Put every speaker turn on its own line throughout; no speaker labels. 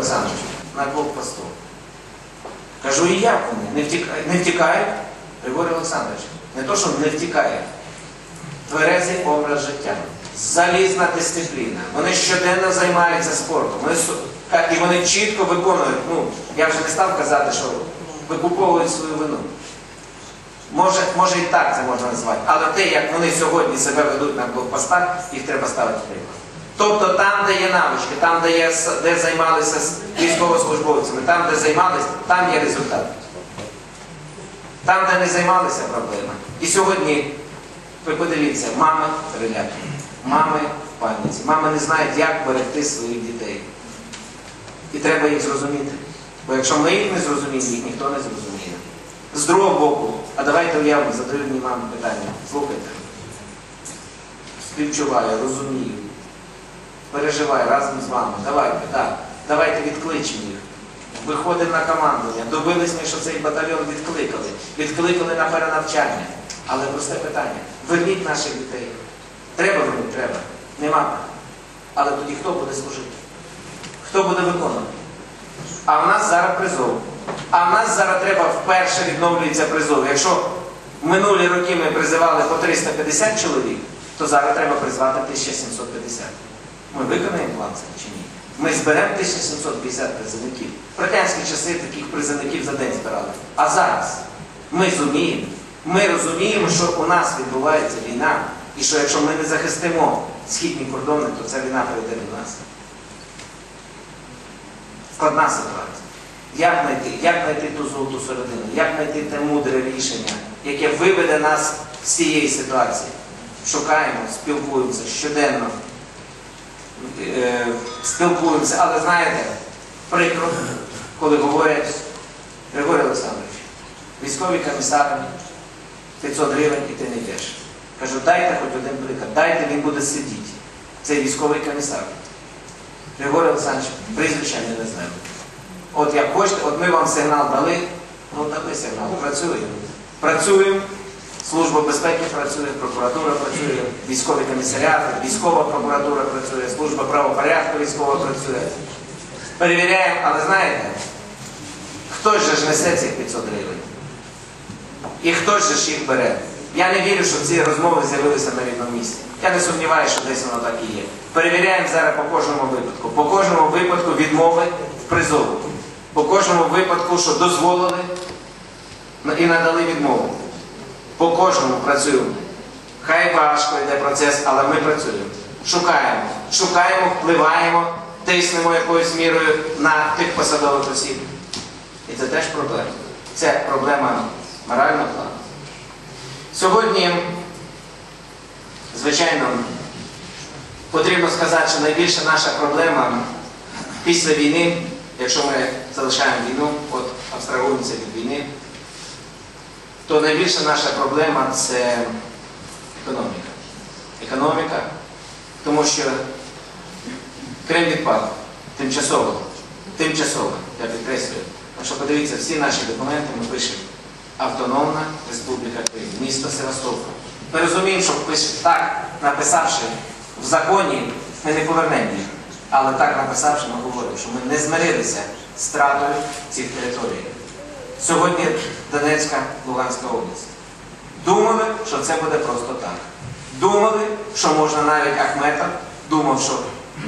Олександрович, на блокпосту. Кажу, і як вони? Не втікають? Григорій Олександрович, не то, що не втікає. Тверезий образ життя, залізна дисципліна. Вони щоденно займаються спортом. Вони, і вони чітко виконують. Ну, я вже не став казати, що викуповують свою вину. Може, може і так це можна назвати. Але те, як вони сьогодні себе ведуть на блокпостах, їх треба ставити приклад. Тобто там, де є навички, там, де, є, де займалися військовослужбовцями, там, де займалися, там є результат. Там, де не займалися, проблема. І сьогодні, ви подивіться, мами переляки, мами в паніці, мами не знають, як берегти своїх дітей. І треба їх зрозуміти. Бо якщо ми їх не зрозуміємо, їх ніхто не зрозуміє. З другого боку, а давайте уявимо, задаю мені мамі питання. Слухайте. Співчуваю, розумію. Переживаю разом з вами. Давайте, так. Давайте відкличемо їх. Виходимо на командування. Добились ми, що цей батальйон відкликали. Відкликали на перенавчання. Але просте питання. Верніть наших дітей. Треба вернути, треба. Нема. Але тоді хто буде служити? Хто буде виконувати? А в нас зараз призов. А в нас зараз треба вперше відновлюється призов. Якщо минулі роки ми призивали по 350 чоловік, то зараз треба призвати 1750. Ми виконаємо план цей чи ні? Ми зберемо 1750 призовників. В радянські часи таких призовників за день збирали. А зараз ми зуміємо. Ми розуміємо, що у нас відбувається війна, і що якщо ми не захистимо східні кордони, то ця війна прийде до нас. Складна ситуація. Як знайти, як знайти ту золоту середину, як знайти те мудре рішення, яке виведе нас з цієї ситуації? Шукаємо, спілкуємося щоденно, е, спілкуємося, але знаєте, прикро, коли говорять, Григорій Олександрович, військові комісари, 500 гривень і ти не йдеш. Кажу, дайте хоч один приклад, дайте він буде сидіти. Цей військовий комісар. Григорій Олександрович, прізвища не знаємо. От як хочете, от ми вам сигнал дали, ну дали сигнал, працюємо. Працюємо, Служба безпеки працює, прокуратура працює, військові комісаріати, військова прокуратура працює, служба правопорядку військова працює. Перевіряємо, але знаєте, же ж несе цих 500 гривень. І же ж їх бере. Я не вірю, що ці розмови з'явилися на рівному місці. Я не сумніваюся, що десь воно так і є. Перевіряємо зараз по кожному випадку. По кожному випадку відмови в призову. По кожному випадку, що дозволили і надали відмову. По кожному працюємо. Хай важко йде процес, але ми працюємо. Шукаємо. Шукаємо, впливаємо, тиснемо якоюсь мірою на тих посадових осіб. І це теж проблема. Це проблема морального плану. Сьогодні, звичайно, потрібно сказати, що найбільша наша проблема після війни, якщо ми залишаємо війну, от абстрагуємося від війни, то найбільша наша проблема це економіка. Економіка, тому що Крим відпав тимчасово. Тимчасово, я підкреслюю. Якщо подивіться, всі наші документи ми пишемо Автономна Республіка Крим, місто Севастополь. Ми розуміємо, що пише так, написавши в законі, ми не повернемо їх. Але так написавши, ми говоримо, що ми не змирилися з стратою цих територій. Сьогодні Донецька, Луганська область. Думали, що це буде просто так. Думали, що можна навіть Ахметов думав, що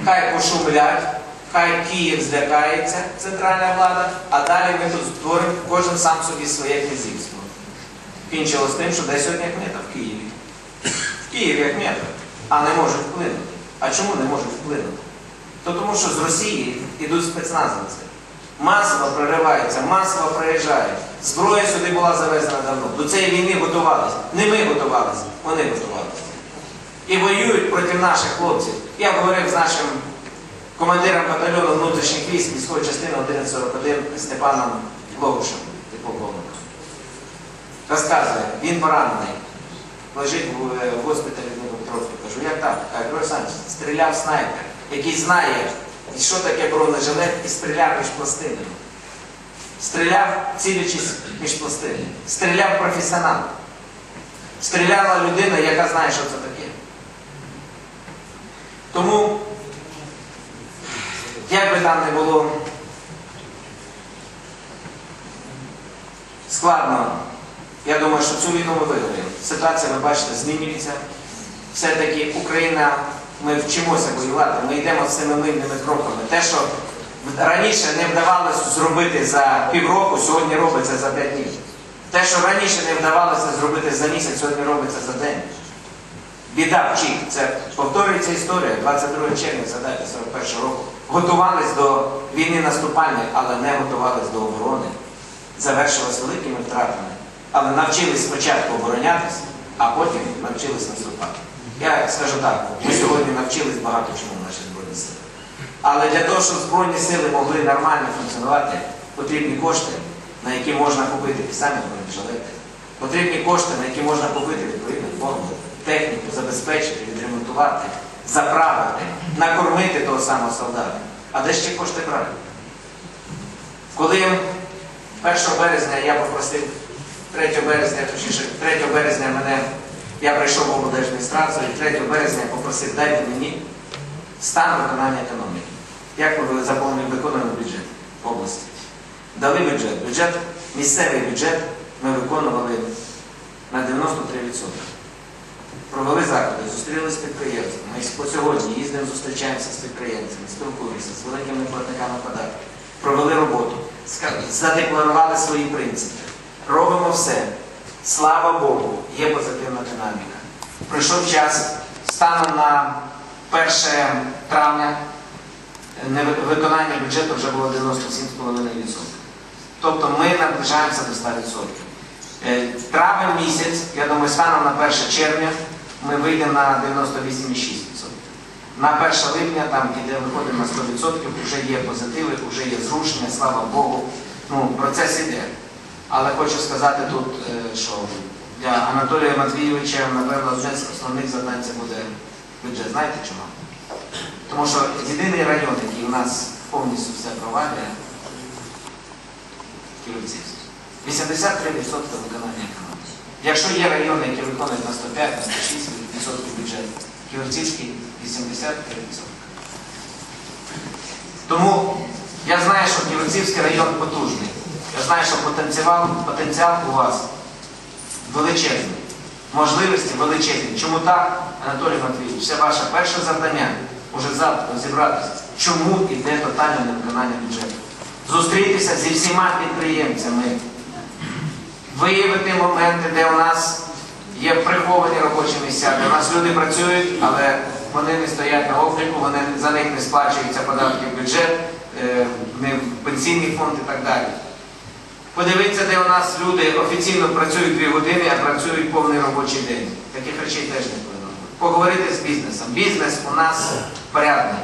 хай пошумлять, хай Київ злякається, центральна влада, а далі ми тут створимо кожен сам собі своє князівство. Кінчилось тим, що де сьогодні Ахметов в Києві. В Києві Ахметов, а не може вплинути. А чому не може вплинути? То тому що з Росії йдуть спецназовці. Масово прориваються, масово приїжджають. Зброя сюди була завезена давно. До цієї війни готувалися. Не ми готувалися, вони готувалися. І воюють проти наших хлопців. Я говорив з нашим командиром батальйону внутрішніх військ військової частини 1141 Степаном Логушем, полковником. Розказує, він поранений. Лежить в е, в госпіталі Дніпропетровську. Кажу, як так? Григорій стріляв снайпер, який знає, і що таке бронежилет і стріляв між пластинами. Стріляв, цілячись між пластинами. Стріляв професіонал. Стріляла людина, яка знає, що це таке. Тому, як би там не було складно, я думаю, що цю війну ми виграємо. Ситуація, ви бачите, змінюється. Все-таки Україна ми вчимося воювати, ми йдемо семимильними кроками. Те, що раніше не вдавалося зробити за півроку, сьогодні робиться за п'ять днів. Те, що раніше не вдавалося зробити за місяць, сьогодні робиться за день. Біда вчить. Це повторюється історія. 22 червня, згадайте, 41 року. Готувались до війни наступальної, але не готувались до оборони. Завершилось великими втратами. Але навчились спочатку оборонятися, а потім навчились наступати. Я скажу так, ми сьогодні навчились багато чому в нашій Збройні сили. Але для того, щоб Збройні сили могли нормально функціонувати, потрібні кошти, на які можна купити самі бронежилети. Потрібні кошти, на які можна купити відповідну форму, техніку, забезпечити, відремонтувати, заправити, накормити того самого солдата. А де ще кошти брати? Коли 1 березня я попросив 3 березня, точніше 3 березня мене, я прийшов в облдержадміністрацію, і 3 березня попросив, дайте мені стан виконання економіки. Як ми заповнили виконуємо бюджет області? Дали бюджет. Бюджет, місцевий бюджет ми виконували на 93%. Провели заходи, зустрілися з підприємцями. Ми по сьогодні їздимо, зустрічаємося з підприємцями, спілкуємося з великими платниками податків. Провели роботу, задекларували свої принципи. Робимо все. Слава Богу, є позитивна динаміка. Прийшов час станом на 1 травня виконання бюджету вже було 97,5%. Тобто ми наближаємося до 100%. Е, Травень місяць, я думаю, станом на 1 червня ми вийдемо на 98,6%. На 1 липня, там, де виходимо на 100%, вже є позитиви, вже є зрушення, слава Богу. Ну, процес іде. Але хочу сказати тут, е, що для Анатолія Матвійовича, напевно, одне з основних завдань це буде бюджет. Знаєте чому? Тому що єдиний район, який у нас повністю все провалює, Кіровцівський. 83% виконання економіки. Якщо є райони, які виконують на 105, на 106% бюджету, Кіровцівський 83%. Тому я знаю, що Кіровцівський район потужний. Я знаю, що потенціал, потенціал у вас величезний. Можливості величезні. Чому так, Анатолій Матвійович? Це ваше перше завдання уже завтра зібратися. Чому йде тотальне невиконання бюджету? Зустрітися зі всіма підприємцями, виявити моменти, де у нас є приховані робочі місця, де у нас люди працюють, але вони не стоять на обліку, вони за них не сплачуються податки в бюджет, е, не в пенсійний фонд і так далі. Подивіться, де у нас люди офіційно працюють дві години, а працюють повний робочий день. Таких речей теж не повинно. Поговорити з бізнесом. Бізнес у нас порядний,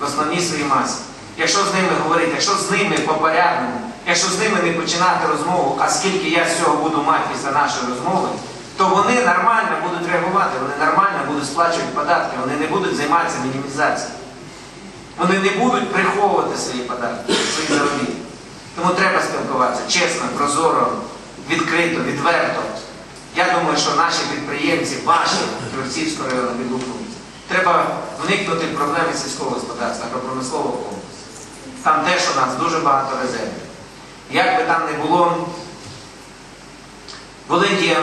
в основній своїй масі. Якщо з ними говорити, якщо з ними по порядному, якщо з ними не починати розмову, а скільки я з цього буду мати після нашої розмови, то вони нормально будуть реагувати, вони нормально будуть сплачувати податки, вони не будуть займатися мінімізацією. Вони не будуть приховувати свої податки, свої заробітки. Тому треба спілкуватися чесно, прозоро, відкрито, відверто. Я думаю, що наші підприємці, ваші Ківерцівського району відгукнуться. Треба вникнути в проблеми сільського господарства, агропромислового комплексу. Там теж у нас дуже багато резервів. Як би там не було, Волинь є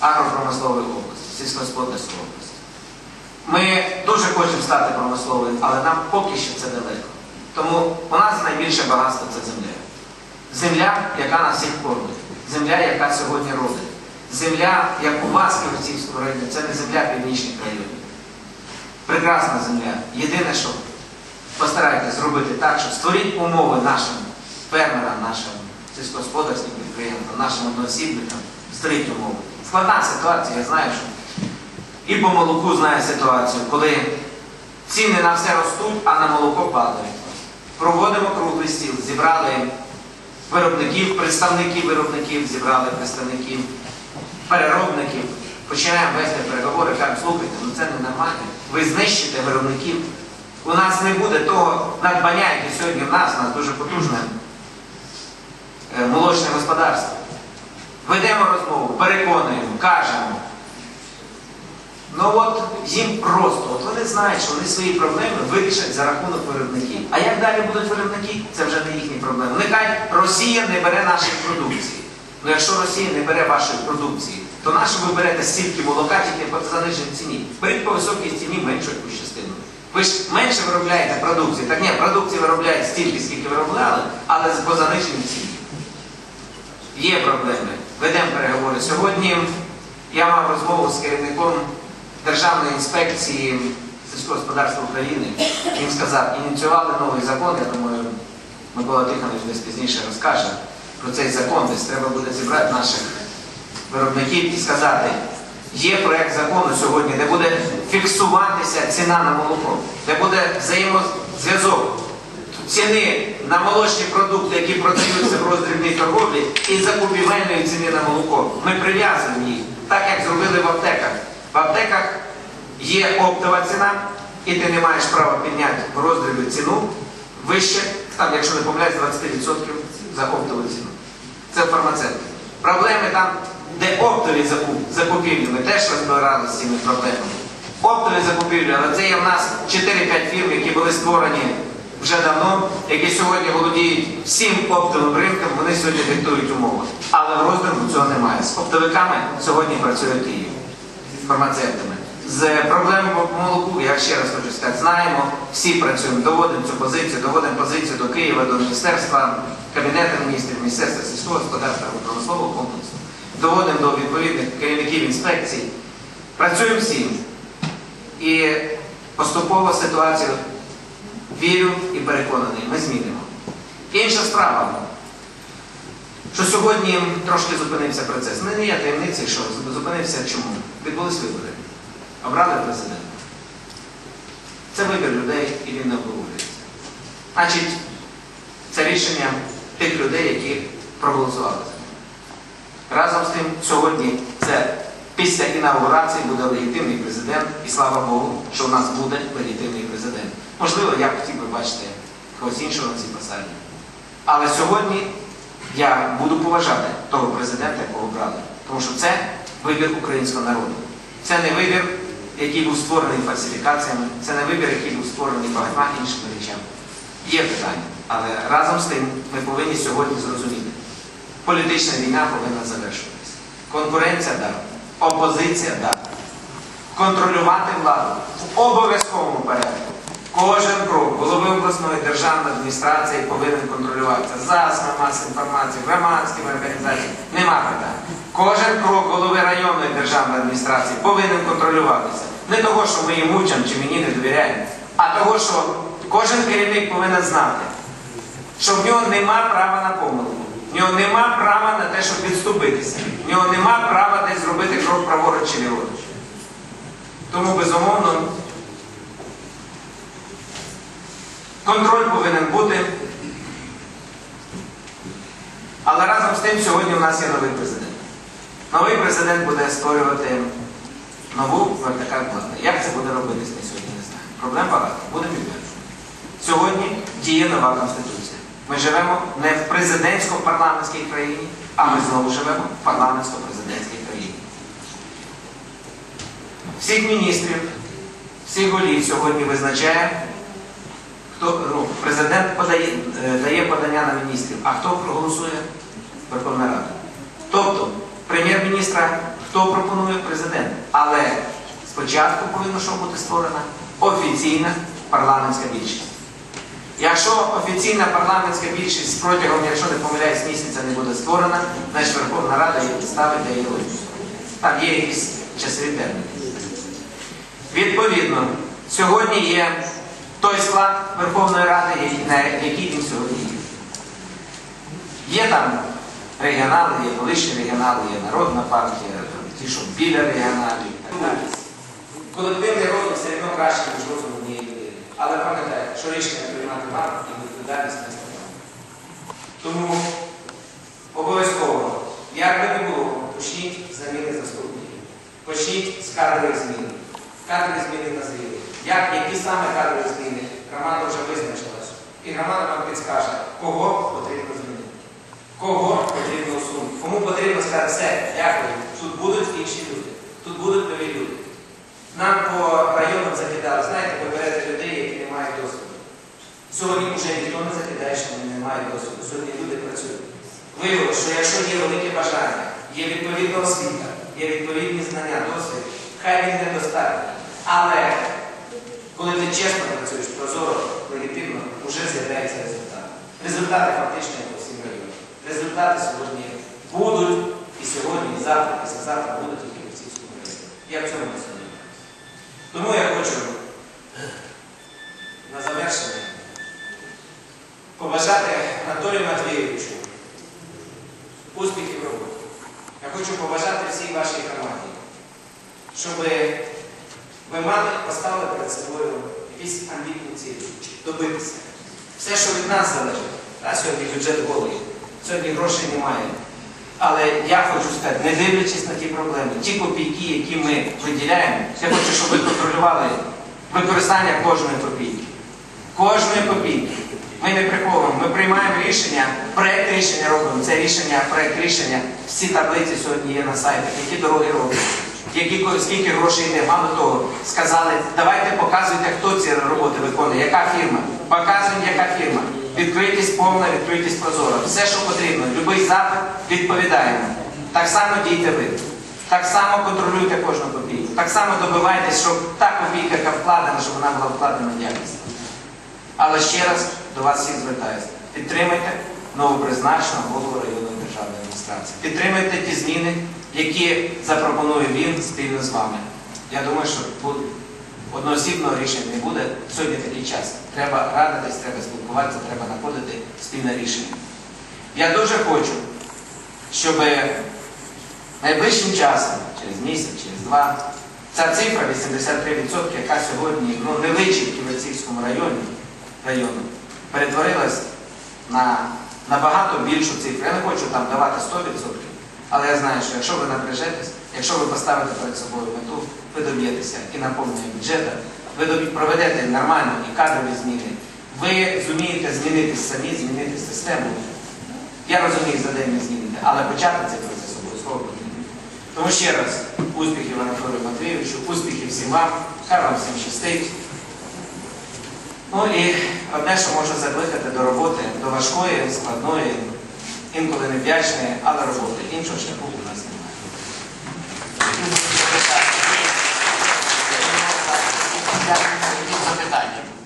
агропромисловою областю, сільськогосподарською областю. Ми дуже хочемо стати промисловою, але нам поки що це далеко. Тому у нас найбільше багатство це земля. Земля, яка нас всіх кормить. Земля, яка сьогодні родить. Земля, як у вас в Київцівському районі, це не земля північних районів. Прекрасна земля. Єдине, що постарайтесь зробити так, що створіть умови нашим фермерам, нашим сільськогосподарським підприємствам, нашим одноосібникам, створіть умови. Складна ситуація, я знаю, що і по молоку знаю ситуацію, коли ціни на все ростуть, а на молоко падають. Проводимо круглий стіл, зібрали виробників, представників виробників, зібрали представників переробників. Починаємо вести переговори, кажемо, слухайте, ну це ненормально. Ви знищите виробників. У нас не буде того надбання, яке сьогодні в нас, у нас дуже потужне е, молочне господарство. Ведемо розмову, переконуємо, кажемо. Ну от їм просто, от вони знають, що вони свої проблеми вирішать за рахунок виробників. А як далі будуть виробники, це вже не їхні проблеми. Кажуть, Росія не бере нашої продукції. Ну якщо Росія не бере вашої продукції, то на що ви берете стільки молока тільки по заниженій ціні? Беріть по високій ціні меншу якусь частину. Ви ж менше виробляєте продукції. Так ні, продукції виробляють стільки, скільки виробляли, але по заниженій ціні. Є проблеми. Ведемо переговори. Сьогодні я мав розмову з керівником Державної інспекції сільського господарства України. Він сказав, ініціювали новий закон, я думаю, Микола Тихонович десь пізніше розкаже про цей закон, десь треба буде зібрати наших виробників і сказати, є проєкт закону сьогодні, де буде фіксуватися ціна на молоко, де буде взаємозв'язок ціни на молочні продукти, які продаються в роздрібній торговлі, і закупівельної ціни на молоко. Ми прив'язуємо їх, так як зробили в аптеках. В аптеках є оптова ціна, і ти не маєш права підняти в роздрібі ціну вище, там, якщо не помиляюсь, 20% за оптову ціну. Це фармацевти. Проблеми там, де оптові закупівлі, ми теж розбиралися з цими проблемами. Оптові закупівлі, але це є в нас 4-5 фірм, які були створені вже давно, які сьогодні володіють всім оптовим ринком, вони сьогодні диктують умови. Але в роздрібу цього немає. З оптовиками сьогодні працює Київ, фармацевтами. З проблемами по молоку, я ще раз хочу сказати, знаємо, всі працюємо, доводимо цю позицію, доводимо позицію до Києва, до Міністерства, Кабінету міністрів, Міністерства сільського господарства промислового комплексу. Доводимо до відповідних керівників інспекцій. Працюємо всім. І поступово ситуацію вірю і переконаний, ми змінимо. Інша справа, що сьогодні трошки зупинився процес. Не є таємниці, що зупинився чому? Відбулись вибори. Обрали президента. Це вибір людей і він не обговорюється. Значить, це рішення тих людей, які проголосували за нього. Разом з тим, сьогодні це після інаугурації буде легітимний президент, і слава Богу, що в нас буде легітимний президент. Можливо, я хотів би бачити когось іншого на цій посаді. Але сьогодні я буду поважати того президента, якого обрали. Тому що це вибір українського народу. Це не вибір, який був створений фальсифікаціями, це не вибір, який був створений багатьма іншими речами. Є питання, але разом з тим ми повинні сьогодні зрозуміти. Політична війна повинна завершуватися. Конкуренція да, опозиція да. Контролювати владу в обов'язковому порядку. Кожен крок голови обласної державної адміністрації повинен контролюватися засобами масової інформації, громадськими організаціями. Нема питань. Кожен крок голови районної державної адміністрації повинен контролюватися. Не того, що ми їм учимо чи мені не довіряємо, а того, що кожен керівник повинен знати, що в нього нема права на помилку, в нього нема права на те, щоб відступитися, в нього нема права десь зробити крок праворуч чи ліворуч. Тому, безумовно, контроль повинен бути. Але разом з тим сьогодні у нас є новий президент. Новий президент буде створювати нову вертикаль влади. Як це буде робитись, ми сьогодні не знаємо. Проблем багато, будемо відверті. Сьогодні діє нова конституція. Ми живемо не в президентсько-парламентській країні, а ми знову живемо в парламентсько-президентській країні. Всіх міністрів, всіх голів сьогодні визначає, хто ну, президент подає, е, дає подання на міністрів, а хто проголосує Верховна Рада. Тобто прем'єр-міністра хто пропонує президент. Але спочатку повинна що бути створена офіційна парламентська більшість. Якщо офіційна парламентська більшість протягом, якщо не помиляюсь, місяця не буде створена, значить Верховна Рада ставить для її. Там є якісь часові терміни. Відповідно, сьогодні є той склад Верховної Ради, який він сьогодні є. Є там регіонали, є колишні регіонали, є народна партія, ті, що біля регіоналів. Колективний розум все одно краще, ніж розум однієї людини. Але пам'ятайте, що рішення приймати вам і відповідальність нести вам. Тому обов'язково, як би не було, почніть заміни заступників. Почніть з кадрових змін. Кадрові зміни назріли. Як, які саме кадрові зміни? Громада вже визначилась. І громада вам підскаже, кого потрібно. Кого потрібно усунути. Кому потрібно сказати, все, дякую, тут будуть інші люди, тут будуть нові люди. Нам по районам закидали, знаєте, ви людей, які не мають досвіду. Сьогодні вже ніхто не закидає, що вони не мають досвіду. Сьогодні люди працюють. виявилося, що якщо є велике бажання, є відповідна освіта, є відповідні знання, досвід, хай він недостатній. Але коли ти чесно працюєш, прозоро, легітимно, вже з'являється результат. Результати фактично є по всім районам. Результати сьогодні будуть і сьогодні, і завтра, і післязавтра будуть тільки в Київському районі. Я в цьому не сумніваюся. Тому я хочу на завершення побажати Анатолію Матвійовичу успіхів в роботі. Я хочу побажати всій вашій команді, щоб ви мали поставили перед собою якісь амбітні цілі, добитися. Все, що від нас залежить, а сьогодні бюджет голий, сьогодні грошей немає. Але я хочу сказати, не дивлячись на ті проблеми, ті копійки, які ми виділяємо, я хочу, щоб ви контролювали використання кожної копійки. Кожної копійки. Ми не приховуємо, ми приймаємо рішення, проєкт рішення робимо. Це рішення, проєкт рішення. Всі таблиці сьогодні є на сайтах, які дороги роблять, які, скільки грошей йде. Мало того, сказали, давайте показуйте, хто ці роботи виконує, яка фірма. Показуємо, яка фірма. Відкритість повна, відкритість прозора. Все, що потрібно. Любий запит відповідаємо. Так само дійте ви. Так само контролюйте кожну копійку. Так само добивайтесь, щоб та копійка, яка вкладена, щоб вона була вкладена якісно. Але ще раз до вас всіх звертаюся. Підтримайте новопризначеного голову районної державної адміністрації. Підтримайте ті зміни, які запропонує він спільно з вами. Я думаю, що тут одноосібного рішення не буде. Сьогодні такий час. Треба радитись, треба спілкуватися, треба знаходити спільне рішення. Я дуже хочу, щоб найближчим часом, через місяць, через два, ця цифра 83%, яка сьогодні ну, не личить в Ківерцівському районі, району, перетворилась на набагато більшу цифру. Я не хочу там давати 100%, але я знаю, що якщо ви напряжетесь, якщо ви поставите перед собою мету, ви доб'єтеся і наповнення бюджету, ви проведете нормально і кадрові зміни, ви зумієте змінитись самі, змінити систему. Я розумію, за день не зміните, але почати цей процес обов'язково потрібно. Тому ще раз, успіхів Анатолію Матвійовичу, успіхів всім вам, хай вам всім щастить. Ну і одне, що можу закликати до роботи, до важкої, складної, інколи невдячної, але роботи. Іншого шляху у нас немає.
Запитання.